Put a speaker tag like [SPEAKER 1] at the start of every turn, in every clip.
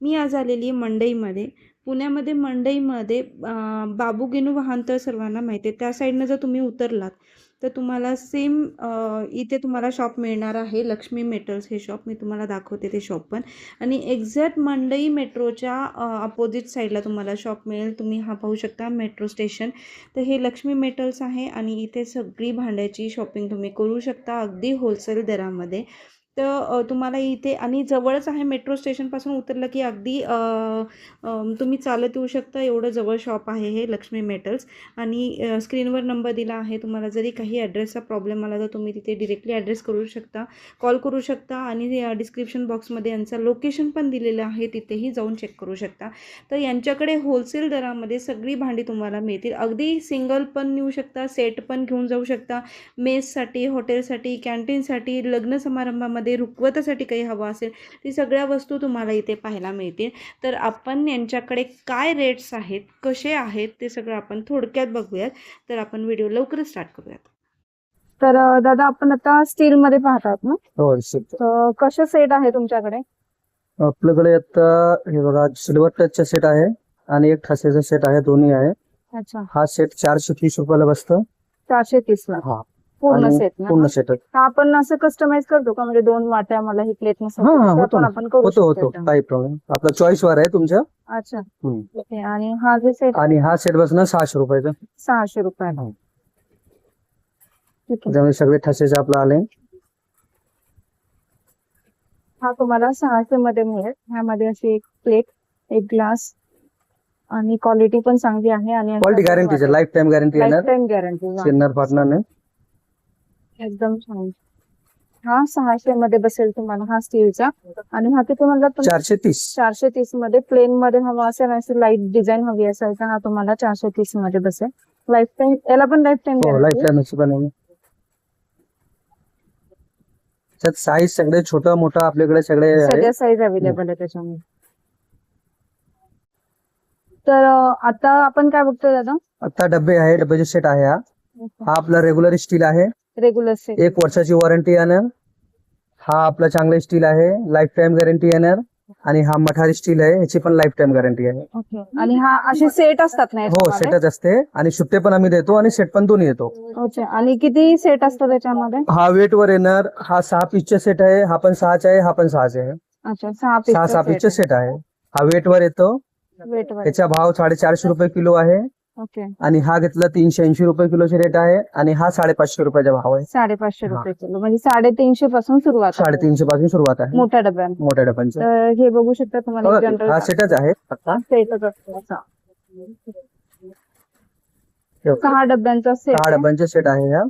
[SPEAKER 1] मी आज आलेली आहे मंडईमध्ये. पुण्यामध्ये मंडईमध्ये अं, वाहन तर सर्वांना माहिती आहे. त्या साईडनं जर तुम्ही उतरलात तर तुम्हाला सेम इथे तुम्हाला शॉप मिळणार आहे. लक्ष्मी मेटल्स हे शॉप मी तुम्हाला दाखवते ते शॉप पण. आणि एक्झॅक्ट मंडई मेट्रोच्या अपोजिट साईडला तुम्हाला शॉप मिळेल. तुम्ही हा पाहू शकता मेट्रो स्टेशन तर हे लक्ष्मी मेटल्स आहे आणि इथे सगळी भांड्याची शॉपिंग तुम्ही करू शकता. अगदी होलसेल दरामध्ये. तर तुम्हाला इथे आणि जवळच आहे मेट्रो स्टेशनपासून उतरलं की अगदी तुम्ही चालत येऊ शकता. एवढं जवळ शॉप आहे हे लक्ष्मी मेटल्स. आणि स्क्रीनवर नंबर दिला आहे. तुम्हाला जरी काही ॲड्रेसचा प्रॉब्लेम आला तर तुम्ही तिथे डिरेक्टली ॲड्रेस करू शकता कॉल करू शकता आणि डिस्क्रिप्शन बॉक्समध्ये यांचं लोकेशन पण दिलेलं आहे. तिथेही जाऊन चेक करू शकता. तर यांच्याकडे होलसेल दरामध्ये सगळी भांडी तुम्हाला मिळतील. अगदी सिंगल पण नेऊ शकता सेट पण घेऊन जाऊ शकता. मेससाठी हॉटेलसाठी कॅन्टीनसाठी लग्न समारंभामध्ये रुखवतासाठी काही हवं असेल ती सगळ्या वस्तू तुम्हाला इथे पाहायला मिळतील. तर आपण यांच्याकडे काय रेट्स आहेत कसे आहेत ते सगळं आपण थोडक्यात बघूयात. तर आपण व्हिडिओ लवकरच स्टार्ट करूयात.
[SPEAKER 2] तर दादा आपण आता स्टील मध्ये पाहतात ना?
[SPEAKER 3] हो
[SPEAKER 2] कसे सेट आहे तुमच्याकडे?
[SPEAKER 3] आपल्याकडे आता हे बघा सिल्वर टचचा सेट आहे आणि एक ठसेचा सेट आहे दोन्ही आहे.
[SPEAKER 2] अच्छा.
[SPEAKER 3] हा सेट चारशे तीस रुपयाला बसतो.
[SPEAKER 2] चारशे तीस ला
[SPEAKER 3] हा.
[SPEAKER 2] पूर्ण
[SPEAKER 3] आणि
[SPEAKER 2] सेट ना?
[SPEAKER 3] पूर्ण सेट
[SPEAKER 2] आपण असं कस्टमाइज करतो का? म्हणजे दोन वाट्या मला ही प्लेट
[SPEAKER 3] हा, हा, होतो ना.
[SPEAKER 2] आपण करू
[SPEAKER 3] होतो
[SPEAKER 2] शकतो
[SPEAKER 3] होतो.
[SPEAKER 2] याच्यामध्ये.
[SPEAKER 3] काही प्रॉब्लेम आपला चॉईस वर आहे तुमच्या.
[SPEAKER 2] अच्छा.
[SPEAKER 3] हम्म.
[SPEAKER 2] ओके. आणि हा जे सेट
[SPEAKER 3] आणि हा सेट बसणार सहाशे रुपयाचा.
[SPEAKER 2] सहाशे रुपयाला.
[SPEAKER 3] हो.
[SPEAKER 2] ठीक आहे.
[SPEAKER 3] त्यामुळे सगळे ठसेचे आपलं आले
[SPEAKER 2] हा तुम्हाला सहाशे मध्ये मिळेल. ह्यामध्ये अशी एक प्लेट एक ग्लास आणि क्वालिटी पण चांगली आहे आणि
[SPEAKER 3] क्वालिटी गॅरंटीचे लाईफ टाइम गॅरंटी येणार.
[SPEAKER 2] टाइम गॅरंटी
[SPEAKER 3] शेअर पार्टनरने
[SPEAKER 2] एकदम छान. हा सहाशे मध्ये बसेल तुम्हाला हा स्टीलचा आणि हा किती म्हणला
[SPEAKER 3] चारशे तीस.
[SPEAKER 2] चारशे तीसमध्ये प्लेन मध्ये हवा असेल अशी लाइट डिझाईन हवी असेल तर हा तुम्हाला चारशे तीसमध्ये बसेल. लाईफ टाइम याला पण लाईफ टाइम
[SPEAKER 3] लाईफ टाइम त्यात साईज सगळे छोटं मोठं आपल्याकडे सगळे
[SPEAKER 2] सगळ्या साईज अवेलेबल आहे त्याच्यामध्ये. तर आता आपण काय बघतोय दादा?
[SPEAKER 3] आता डबे आहे डब्याचे सेट आहे हा. हा आपला रेग्युलर स्टील आहे.
[SPEAKER 2] रेग्युलर सेट
[SPEAKER 3] एक वर्षाची वॉरंटी येणार हा आपला चांगला स्टील आहे. लाईफ टाइम गॅरंटी येणार. आणि हा मठारी स्टील आहे. ह्याची पण लाईफ टाइम गॅरंटी आहे.
[SPEAKER 2] ओके आणि हा असे सेट असतात ना
[SPEAKER 3] हो
[SPEAKER 2] याच्यामध्ये?
[SPEAKER 3] सेटच असते. आणि सुट्टे पण आम्ही देतो आणि सेट पण दोन्ही येतो.
[SPEAKER 2] अच्छा आणि किती सेट असतात त्याच्यामध्ये
[SPEAKER 3] हा वेट वर येणार. हा सहा पीसचे सेट आहे. हा पण सहाचा आहे. हा पण सहाचा आहे.
[SPEAKER 2] अच्छा सहा
[SPEAKER 3] सहा सहा पीसचे सेट आहे. हा वेट वर येतो.
[SPEAKER 2] वेट वर
[SPEAKER 3] त्याचा भाव साडेचारशे रुपये किलो आहे.
[SPEAKER 2] ओके.
[SPEAKER 3] आणि हा घेतला तीनशे ऐंशी रुपये किलोचे रेट आहे आणि हा साडेपाचशे रुपयाचा भाव आहे.
[SPEAKER 2] साडेपाचशे. रुपये किलो. म्हणजे साडेतीनशे पासून सुरुवात आहे.
[SPEAKER 3] साडेतीनशे पासून सुरुवात आहे.
[SPEAKER 2] मोठ्या डब्यात
[SPEAKER 3] मोठ्या डब्यांचं.
[SPEAKER 2] तर हे बघू शकता तुम्हाला जनरल
[SPEAKER 3] हा सेटच आहे.
[SPEAKER 2] सहा डब्यांचा सेट
[SPEAKER 3] सहा डब्यांचे सेट आहे हा.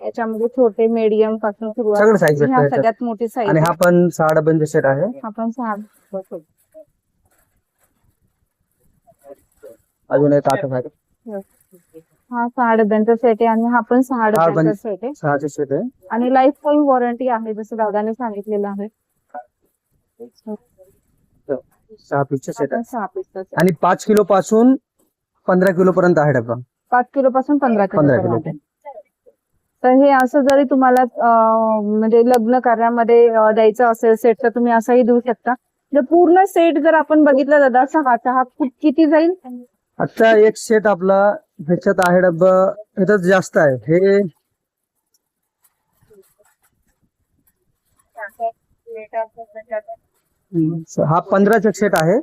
[SPEAKER 2] याच्यामध्ये छोटे मीडियमपासून
[SPEAKER 3] सगळं
[SPEAKER 2] सुरुवात
[SPEAKER 3] साईज
[SPEAKER 2] ह्या
[SPEAKER 3] भेटतं
[SPEAKER 2] सगळ्यात मोठी साईज
[SPEAKER 3] आणि हा पण सहा डब्यांचे सेट आहे.
[SPEAKER 2] आपण सहा
[SPEAKER 3] अजून एक आठ आहे
[SPEAKER 2] हा सहा डब्यांचा सेट आहे आणि हा पण सहा डब्यांचा सेट आहे.
[SPEAKER 3] सहाचे सेट आहे.
[SPEAKER 2] आणि लाईफ टाईम वॉरंटी आहे जसं दादाने सांगितलेलं आहे.
[SPEAKER 3] सहा पीसचे सेट आहे.
[SPEAKER 2] सहा पीसचा set.
[SPEAKER 3] आणि पाच किलो पासून पंधरा किलो पर्यंत आहे डब्बा.
[SPEAKER 2] पाच किलो पासून पंधरा किलो
[SPEAKER 3] पंधरा
[SPEAKER 2] पर्यंत.
[SPEAKER 3] किलो.
[SPEAKER 2] तर हे असं जरी तुम्हाला अं, म्हणजे लग्न कार्यामध्ये अं, द्यायचं असेल सेट तर तुम्ही असंही देऊ शकता. जर पूर्ण सेट जर आपण बघितला दादा सहाचा हा किती जाईल?
[SPEAKER 3] आता एक सेट आपला ह्याच्यात आहे डब्बा ह्याच्यात जास्त आहे. हे हा पंधराचा सेट आहे.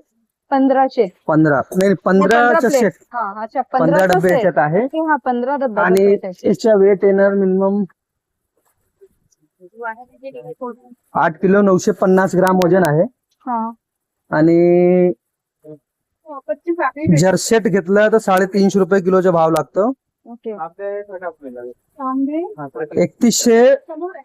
[SPEAKER 2] पंधराशे
[SPEAKER 3] पंधरा. नाही पंधराचा. सेट
[SPEAKER 2] हा अच्छा
[SPEAKER 3] पंधरा
[SPEAKER 2] पंधराचा
[SPEAKER 3] डबे
[SPEAKER 2] set.
[SPEAKER 3] याच्यात आहे.
[SPEAKER 2] हा पंधरा डब्बा
[SPEAKER 3] आणि याच्या वेट येणार मिनिमम आठ किलो नऊशे पन्नास ग्राम वजन आहे.
[SPEAKER 2] हा.
[SPEAKER 3] आणि जर सेट घेतला तर साडेतीनशे रुपये किलोचा भाव लागतो.
[SPEAKER 2] ओके.
[SPEAKER 3] एकतीसशे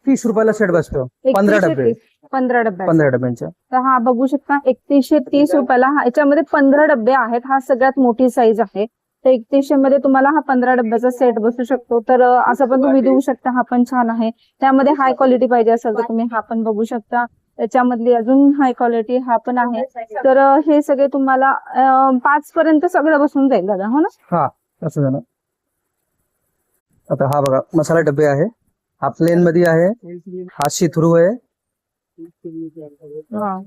[SPEAKER 3] तीस रुपयाला सेट बसतो. पंधरा डबे.
[SPEAKER 2] पंधरा डब्बे
[SPEAKER 3] पंधरा डब्यांचे.
[SPEAKER 2] तर हा बघू शकता एकतीसशे तीस रुपयाला हा याच्यामध्ये पंधरा डबे आहेत. हा सगळ्यात मोठी साईज आहे. तर एकतीसशे मध्ये तुम्हाला हा पंधरा डब्याचा सेट बसू शकतो. तर असं पण तुम्ही देऊ शकता. हा पण छान आहे. त्यामध्ये हाय क्वालिटी पाहिजे असेल तर तुम्ही हा पण बघू शकता. त्याच्यामधली अजून हाय क्वालिटी हा पण आहे. तर हे सगळे तुम्हाला पाच पर्यंत सगळं बसून जाईल दादा हो ना?
[SPEAKER 3] हा असं झालं. आता हा बघा मसाला डबे आहे. हा प्लेन मध्ये आहे. हा सी थ्रू आहे.
[SPEAKER 2] हा.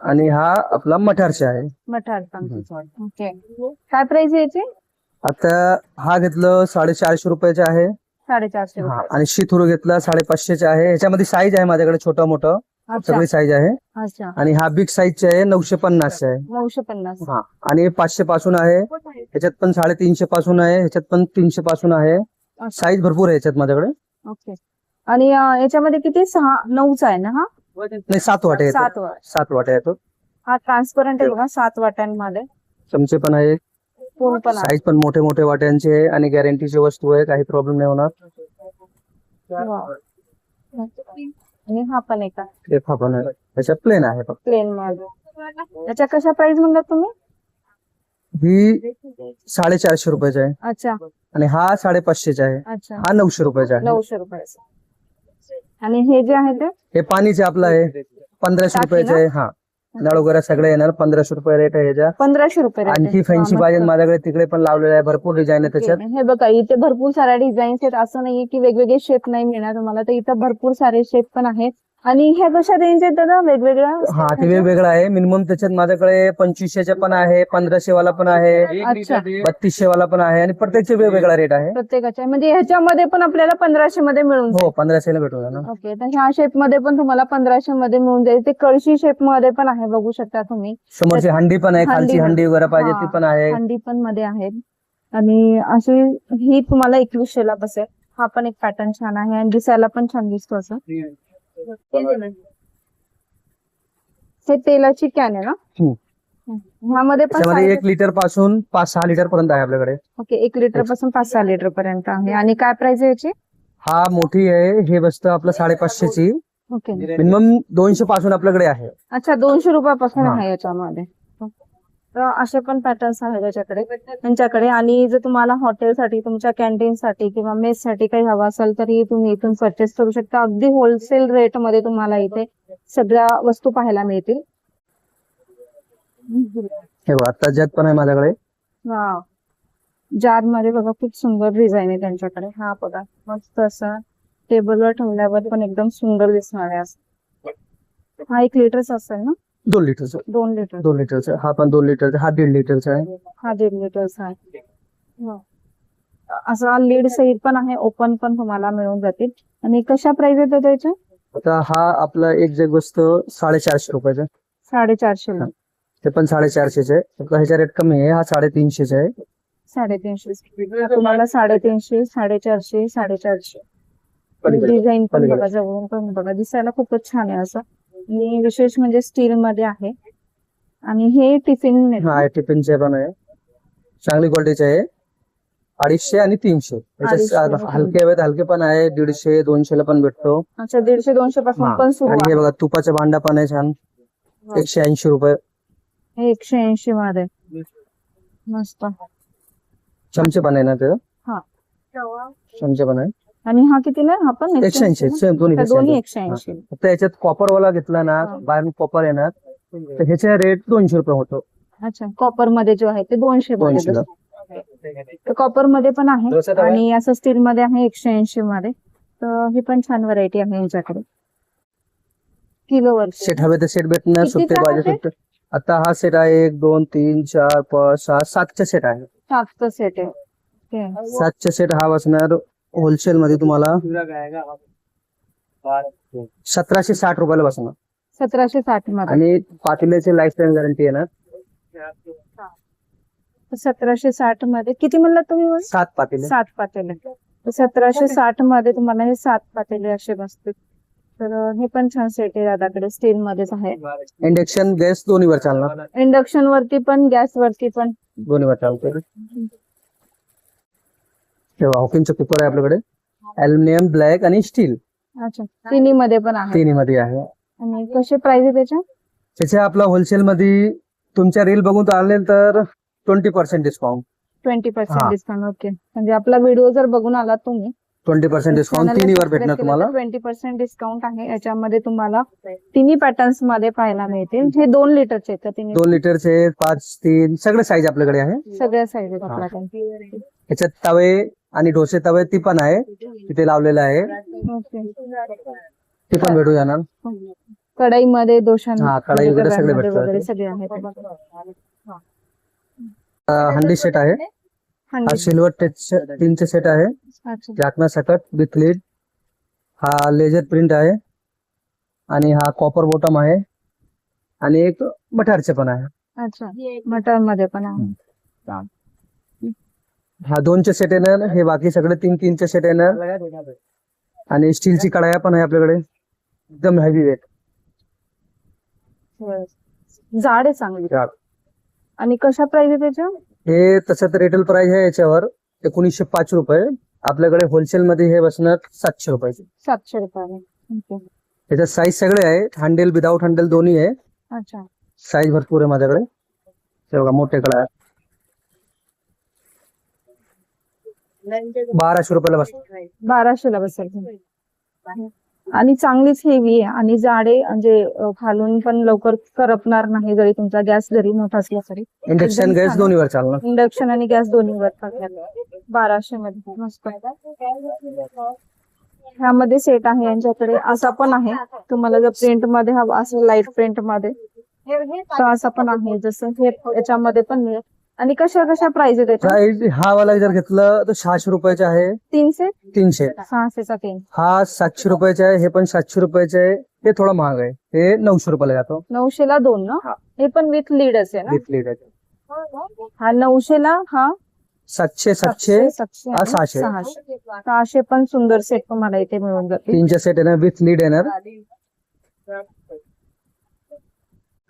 [SPEAKER 3] आणि हा आपला मठारचा आहे.
[SPEAKER 2] मठार ओके. काय प्राइस आहे याची?
[SPEAKER 3] आता हा घेतलं साडेचारशे रुपयाचा आहे.
[SPEAKER 2] साडेचारशे
[SPEAKER 3] हा आणि शिथुरू घेतला साडेपाचशेचा आहे. ह्याच्यामध्ये साईज आहे माझ्याकडे छोटं मोठं सगळी साईज आहे.
[SPEAKER 2] अच्छा.
[SPEAKER 3] आणि हा बिग साईजचा आहे नऊशे पन्नासचा आहे.
[SPEAKER 2] नऊशे पन्नास.
[SPEAKER 3] हा. आणि पाचशे पासून आहे. ह्याच्यात पण साडेतीनशे पासून आहे ह्याच्यात पण तीनशे पासून आहे. साईज भरपूर आहे ह्याच्यात माझ्याकडे.
[SPEAKER 2] ओके. आणि अं, याच्यामध्ये किती? सहा नऊचा आहे ना हा?
[SPEAKER 3] नाही सात वाटे येतो
[SPEAKER 2] सात वाट.
[SPEAKER 3] सात वाटे येतो
[SPEAKER 2] हा ट्रान्सपरंट आहे बघा सात वाट्यांमध्ये.
[SPEAKER 3] चमचे पण आहे
[SPEAKER 2] पूर्ण पण आहे.
[SPEAKER 3] साईज पण मोठे मोठे वाट्यांचे आहे आणि गॅरंटीची वस्तू आहे काही प्रॉब्लेम नाही होणार.
[SPEAKER 2] आणि हा पण एका
[SPEAKER 3] ते पण आहे. ह्याच्यात प्लेन आहे फक्त.
[SPEAKER 2] प्लेन मध्ये याच्या कशा प्राइस म्हणलात तुम्ही?
[SPEAKER 3] ही साडेचारशे रुपयाचा आहे.
[SPEAKER 2] अच्छा.
[SPEAKER 3] आणि हा साडेपाचशेचा आहे.
[SPEAKER 2] अच्छा.
[SPEAKER 3] हा नऊशे रुपयाचा आहे.
[SPEAKER 2] नऊशे रुपयाचा. आणि हे जे आहे ते?
[SPEAKER 3] हे पाणीचे आपलं आहे. पंधराशे
[SPEAKER 2] टाकी
[SPEAKER 3] रुपयाचे? आहे. हा. नळ वगैरे सगळे येणार. पंधराशे रुपये रेट आहे ह्याच्या.
[SPEAKER 2] पंधराशे रुपये rate आहे.
[SPEAKER 3] आणखी फॅन्सी पाहिजे. माझ्याकडे तिकडे पण लावलेले आहे भरपूर डिझाईन आहे त्याच्यात.
[SPEAKER 2] हे बघा इथे भरपूर साऱ्या डिझाईन्स आहेत. असं नाहीये की वेगवेगळे शेप नाही मिळणार तुम्हाला. तर इथं भरपूर सारे शेप पण आहेत. आणि ह्या कशा रेंज आहेत दादा वेगवेगळ्या
[SPEAKER 3] हा ते वेगवेगळं आहे. मिनिमम त्याच्यात माझ्याकडे पंचवीसशेचे पण आहे पंधराशे वाला पण आहे बत्तीसशे वाला पण आहे आणि प्रत्येकचे वेगवेगळा रेट आहे.
[SPEAKER 2] प्रत्येकाच्या म्हणजे ह्याच्यामध्ये पण आपल्याला पंधराशे मध्ये मिळून
[SPEAKER 3] हो पंधराशेला भेटून जाणार.
[SPEAKER 2] ओके तर ह्या शेपमध्ये पण तुम्हाला पंधराशे मध्ये मिळून जाईल. ते कळशी शेपमध्ये पण आहे बघू शकता तुम्ही.
[SPEAKER 3] समोरची हंडी पण आहे खालची
[SPEAKER 2] हंडी
[SPEAKER 3] वगैरे पाहिजे
[SPEAKER 2] हा.
[SPEAKER 3] ती पण आहे.
[SPEAKER 2] हंडी पण मध्ये आहेत. आणि अशी ही तुम्हाला एकवीसशे ला बसेल. हा पण एक पॅटर्न छान आहे आणि दिसायला पण छान दिसतो असं. हे तेलाची कॅन आहे ना?
[SPEAKER 3] हम्म.
[SPEAKER 2] ह्यामध्ये पण
[SPEAKER 3] त्याच्यामध्ये एक लिटरपासून पाच सहा लिटर पर्यंत आहे आपल्याकडे.
[SPEAKER 2] ओके एक लिटरपासून पाच सहा लिटर पर्यंत आहे. आणि काय प्राइस आहे याची?
[SPEAKER 3] हा मोठी आहे. हे बसतं आपलं साडेपाचशेची.
[SPEAKER 2] ओके
[SPEAKER 3] मिनिमम दोनशे पासून आपल्याकडे आहे.
[SPEAKER 2] अच्छा दोनशे रुपयापासून
[SPEAKER 3] हा.
[SPEAKER 2] आहे याच्यामध्ये. असे पण पॅटर्न्स आहेत त्याच्याकडे. त्यांच्याकडे आणि जर तुम्हाला हॉटेलसाठी तुमच्या कॅन्टीन साठी किंवा मेस साठी काही हवं असेल तरी तुम्ही इथून परचेस करू शकता. अगदी होलसेल रेटमध्ये तुम्हाला इथे सगळ्या वस्तू पाहायला मिळतील.
[SPEAKER 3] हे बघा आता ज्यात पण आहे माझ्याकडे.
[SPEAKER 2] वाव. जारमध्ये बघा खूप सुंदर डिझाईन आहे त्यांच्याकडे. हा बघा मस्त असा टेबलवर ठेवल्यावर पण एकदम सुंदर दिसणार आहे असं. हा एक लिटरचा असेल ना?
[SPEAKER 3] दोन लिटरचं.
[SPEAKER 2] दोन लिटर
[SPEAKER 3] दोन लिटरचं. हा पण दोन लिटरचा हा दीड लिटरचा आहे.
[SPEAKER 2] हा दीड लिटरचा आहे. हो. असा लीड सहित पण आहे ओपन पण तुम्हाला मिळून जातील. आणि कशा प्राइस येतात त्याच्या?
[SPEAKER 3] आता हा आपला एक जग बसतं साडेचारशे रुपयाचा.
[SPEAKER 2] साडेचारशे.
[SPEAKER 3] ते पण साडेचारशेचे आहे. ह्याचा रेट कमी आहे हा साडेतीनशेचा आहे.
[SPEAKER 2] साडेतीनशे. तुम्हाला साडेतीनशे साडेचारशे साडेचारशे.
[SPEAKER 3] पलीकडे.
[SPEAKER 2] डिझाईन पण
[SPEAKER 3] पलीकडे.
[SPEAKER 2] बघा जवळून पण बघा. दिसायला खूपच छान आहे असं. आणि विशेष म्हणजे स्टील मध्ये आहे. आणि हे टिफिन
[SPEAKER 3] हा हे टिफिनचे पण आहे. चांगली क्वालिटीचे आहे. अडीचशे आणि तीनशे.
[SPEAKER 2] आणि
[SPEAKER 3] हलके आहेत हलके पण आहे. दीडशे दोनशे ला पण भेटतो.
[SPEAKER 2] अच्छा दीडशे दोनशे पासून
[SPEAKER 3] हा.
[SPEAKER 2] पण सुरू
[SPEAKER 3] आणि हे
[SPEAKER 2] आहे.
[SPEAKER 3] बघा तुपाचा भांडा पण आहे छान. एकशे ऐंशी रुपये.
[SPEAKER 2] हे एकशे ऐंशी मध्ये मस्त.
[SPEAKER 3] चमचे पण आहे ना ते?
[SPEAKER 2] हा.
[SPEAKER 3] चमचे पण आहे.
[SPEAKER 2] आणि हा कितीला आहे? हा पण
[SPEAKER 3] एकशे ऐंशी सेम दोन्ही एकशे ऐंशी. फक्त याच्यात कॉपर वाला घेतला ना. बाहेरून कॉपर येणार. तर ह्याचा रेट दोनशे रुपये होतो.
[SPEAKER 2] अच्छा कॉपरमध्ये जो आहे ते दोनशे
[SPEAKER 3] दोनशे
[SPEAKER 2] कॉपरमध्ये पण आहे आणि असं स्टील मध्ये आहे एकशे ऐंशी मध्ये. तर ही पण छान व्हरायटी आहे यांच्याकडे. किलोवर
[SPEAKER 3] सेट हवे तर सेट भेटणार सुट्टे पाहिजे? सुट्टे आता हा सेट आहे एक दोन तीन चार पाच सहा सातचा सेट आहे.
[SPEAKER 2] सातचं सेट आहे.
[SPEAKER 3] सातचा सेट हा बसणार होलसेल मध्ये तुम्हाला सतराशे साठ रुपयाला बसणार
[SPEAKER 2] सतराशे साठमध्ये.
[SPEAKER 3] आणि पातेल्याचे लाईफ टाईम गॅरंटी येणार
[SPEAKER 2] तर सतराशे साठमध्ये किती म्हणलात तुम्ही?
[SPEAKER 3] सात पातेले.
[SPEAKER 2] सात पातेले. तर सतराशे साठमध्ये तुम्हाला हे सात पातेले असे बसतील. तर हे पण छान सेट आहे दादाकडे. स्टील मध्येच आहे.
[SPEAKER 3] इंडक्शन गॅस दोन्हीवर चालणार.
[SPEAKER 2] इंडक्शन वरती पण गॅस वरती पण.
[SPEAKER 3] दोन्हीवर चालते तेव्हा हॉकिंगचं कुकर आहे आपल्याकडे. अल्युमिनियम ब्लॅक आणि स्टील
[SPEAKER 2] अच्छा. तिन्ही मध्ये पण आहे.
[SPEAKER 3] तिन्ही मध्ये आहे.
[SPEAKER 2] आणि कसे प्राइस आहे त्याच्या
[SPEAKER 3] त्याचे आपला होलसेल मध्ये तुमच्या रील बघून आले तर twenty percent discount
[SPEAKER 2] twenty percent
[SPEAKER 3] हा.
[SPEAKER 2] डिस्काउंट ओके म्हणजे आपला व्हिडिओ जर बघून आलात तुम्ही
[SPEAKER 3] ट्वेंटी पर्सेंट डिस्काउंट तिन्हीवर भेटणार तुम्हाला.
[SPEAKER 2] ट्वेंटी पर्सेंट डिस्काउंट आहे. याच्यामध्ये तुम्हाला तिन्ही पॅटर्न्समध्ये पाहायला मिळतील. हे दोन लिटरचे आहेत का तिन्ही?
[SPEAKER 3] दोन लिटरचे पाच तीन सगळे साईज आपल्याकडे आहे.
[SPEAKER 2] सगळ्या साईज आहेत
[SPEAKER 3] हा.
[SPEAKER 2] आपल्याकडे.
[SPEAKER 3] याच्यात तवे आणि डोसे तवे ती पण आहे. तिथे लावलेलं आहे. ती पण भेटू जाणार.
[SPEAKER 2] कढईमध्ये दोशां
[SPEAKER 3] हा, कढई वगैरे सगळे
[SPEAKER 2] डब्यांमध्ये
[SPEAKER 3] भेटतात.
[SPEAKER 2] वगैरे सगळे आहेत.
[SPEAKER 3] अं, हंडी सेट आहे. हा. सिल्वर टीनचे सेट आहे. झाकणा सकट विथ लीड हा लेझर प्रिंट आहे. आणि हा कॉपर बॉटम आहे. आणि एक मठारचे पण आहे.
[SPEAKER 2] अच्छा. मटनमध्ये पण आहे.
[SPEAKER 3] हा दोनचे सेट येणार. हे बाकी सगळे तीन तीनचे सेट येणार. आणि स्टीलची कढाया पण आहे आपल्याकडे. एकदम हेवी वेट
[SPEAKER 2] जाड आहे चांगली. आणि कशा प्राइस आहे त्याच्या?
[SPEAKER 3] हे तसं तर रिटेल प्राइस आहे याच्यावर. एकोणीसशे पाच रुपये. आपल्याकडे होलसेल मध्ये हे बसणार सातशे रुपयाचे.
[SPEAKER 2] सातशे रुपयाने Okay.
[SPEAKER 3] त्याच्यात साईज सगळे आहे. हँडल विदाऊट हँडल दोन्ही आहे.
[SPEAKER 2] अच्छा.
[SPEAKER 3] साईज भरपूर आहे माझ्याकडे. हे बघा मोठे कढा बाराशे रुपयाला बसणार
[SPEAKER 2] बाराशेला बसेल. आणि चांगलीच हेवी आहे. आणि जाडे म्हणजे खालून पण लवकर करपणार नाही जरी तुमचा गॅस जरी मोठा असला तरी.
[SPEAKER 3] Induction gas. दोन्हीवर चालणार.
[SPEAKER 2] इंडक्शन आणि गॅस दोन्हीवर चालणार. बाराशे मध्ये मस्त. ह्यामध्ये सेट आहे यांच्याकडे. असा पण आहे. तुम्हाला जर प्रिंटमध्ये हवा असेल लाइट प्रिंटमध्ये तर असा पण आहे. जसं हे याच्यामध्ये पण मिळेल. आणि कशा कशा प्राइस आहे त्याच्या?
[SPEAKER 3] प्राइस हा वाला जर घेतलं तर सहाशे रुपयाचे आहे.
[SPEAKER 2] तीनशे?
[SPEAKER 3] तीनशे.
[SPEAKER 2] सहाशेचा तीन
[SPEAKER 3] हा सातशे रुपयाचे आहे हे पण सातशे रुपयाचे आहे. हे थोडं महाग आहे. हे नऊशे रुपयाला जातो.
[SPEAKER 2] नऊशेला दोन ना?
[SPEAKER 3] हा.
[SPEAKER 2] हे पण विथ लीड असेल ना?
[SPEAKER 3] विथ लीड आहे.
[SPEAKER 2] हा नऊशेला हा?
[SPEAKER 3] सातशे सातशे
[SPEAKER 2] सातशे
[SPEAKER 3] हा,
[SPEAKER 2] आणि
[SPEAKER 3] सहाशे.
[SPEAKER 2] सहाशे. सहाशे पण सुंदर सेट तुम्हाला इथे मिळून जातील.
[SPEAKER 3] तीनचे सेट येणार विथ लीड येणार.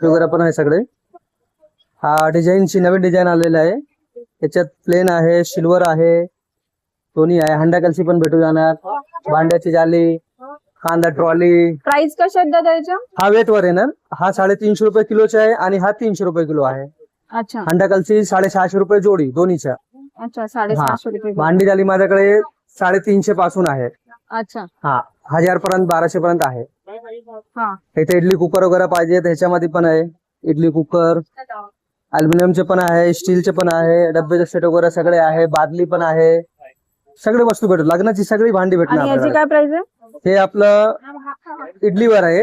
[SPEAKER 3] वगैरे पण आहे सगळे. हा डिझाईनची नवीन डिझाईन आलेला आहे. याच्यात प्लेन आहे सिल्वर आहे दोन्ही आहे. हंडा कलसी पण भेटू जाणार. भांड्याची जाली कांदा ट्रॉली.
[SPEAKER 2] प्राइस कशा आहेत दादा याच्या?
[SPEAKER 3] हा वेट वर येणार. हा साडेतीनशे रुपये किलोचा आहे आणि हा तीनशे रुपये किलो आहे.
[SPEAKER 2] अच्छा.
[SPEAKER 3] हंडा कलसी साडेसहाशे रुपये जोडी दोन्हीच्या.
[SPEAKER 2] अच्छा साडेसहाशे रुपये
[SPEAKER 3] भांडी जाली माझ्याकडे साडेतीनशे पासून आहे.
[SPEAKER 2] अच्छा.
[SPEAKER 3] हा हजार पर्यंत बाराशे पर्यंत आहे. इथे इडली कुकर वगैरे पाहिजे त्याच्यामध्ये पण आहे. इडली कुकर. अल्युमिनियमचे पण आहे स्टीलचे पण आहे डब्याचे सेट वगैरे सगळे आहे बादली पण आहे. सगळे वस्तू भेटू लग्नाची सगळी भांडी भेटणार
[SPEAKER 2] आणि याची
[SPEAKER 3] आपल्याकडे.
[SPEAKER 2] काय प्राइस आहे?
[SPEAKER 3] हे आपलं इडलीवर आहे.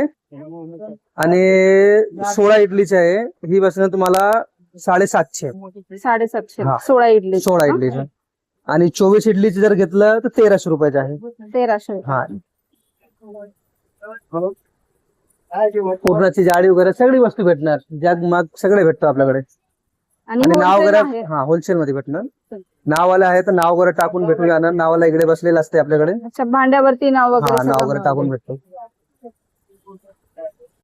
[SPEAKER 3] आणि सोळा इडलीचे आहे. ही बसणार तुम्हाला साडेसातशे.
[SPEAKER 2] साडेसातशे.
[SPEAKER 3] हा.
[SPEAKER 2] सोळा इडली
[SPEAKER 3] सोळा इडलीचं. आणि चोवीस इडलीचे जर घेतलं तर तेराशे रुपयाचे आहे.
[SPEAKER 2] तेराशे.
[SPEAKER 3] हा. पूर्णाची जाळी वगैरे सगळी वस्तू भेटणार. जग मग सगळे भेटतो आपल्याकडे.
[SPEAKER 2] आणि
[SPEAKER 3] नाव वगैरे. हा होलसेल मध्ये भेटणार. नावाला आहे तर नाव वगैरे टाकून भेटून जाणार. नावाला इकडे बसलेलं असते आपल्याकडे.
[SPEAKER 2] अच्छा भांड्यावरती नाव
[SPEAKER 3] हा
[SPEAKER 2] वगैरे
[SPEAKER 3] नाव वगैरे टाकून. भेटतो.